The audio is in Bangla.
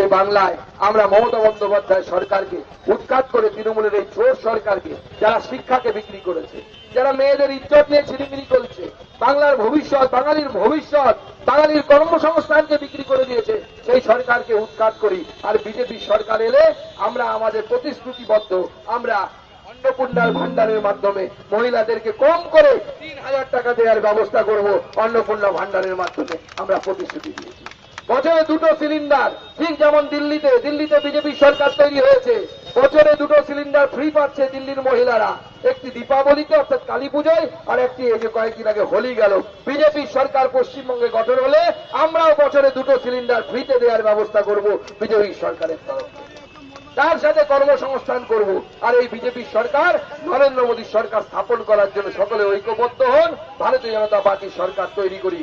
এই বাংলায় আমরা মমতা বন্দ্যোপাধ্যায় সরকারকে, উৎখাত করে তৃণমূলের এই চোর সরকারকে, যারা শিক্ষাকে বিক্রি করেছে, যারা মেয়েদের ইজ্জত নিয়ে ছিনিমিনি করছে, বাংলার ভবিষ্যৎ, বাঙালির ভবিষ্যৎ, বাঙালির কর্মসংস্থানকে বিক্রি করে দিয়েছে, সেই সরকারকে উৎখাত করি। আর বিজেপি সরকার এলে আমরা আমাদের প্রতিশ্রুতিবদ্ধ, আমরা অন্নপূর্ণার ভান্ডারের মাধ্যমে মহিলাদেরকে কম করে তিন হাজার টাকা দেওয়ার ব্যবস্থা করব অন্নপূর্ণা ভান্ডারের মাধ্যমে আমরা প্রতিশ্রুতি দিয়েছি। বছরে দুটো সিলিন্ডার, ঠিক যেমন দিল্লিতে দিল্লিতে বিজেপি সরকার তৈরি হয়েছে, বছরে দুটো সিলিন্ডার ফ্রি পাচ্ছে দিল্লির মহিলারা। একটি দীপাবলিতে, অর্থাৎ কালী পুজোয়, আর একটি এই যে কয়েকদিন আগে হোলি গেল। বিজেপি সরকার পশ্চিমবঙ্গে গঠন হলে আমরাও বছরে দুটো সিলিন্ডার ফ্রিতে দেওয়ার ব্যবস্থা করব বিজেপি সরকারের তরফ তার সাথে কর্মসংস্থান করব। আর এই বিজেপি সরকার, নরেন্দ্র মোদী সরকার স্থাপন করার জন্য সকলে ঐক্যবদ্ধ হন। ভারতীয় জনতা পার্টি সরকার তৈরি করি।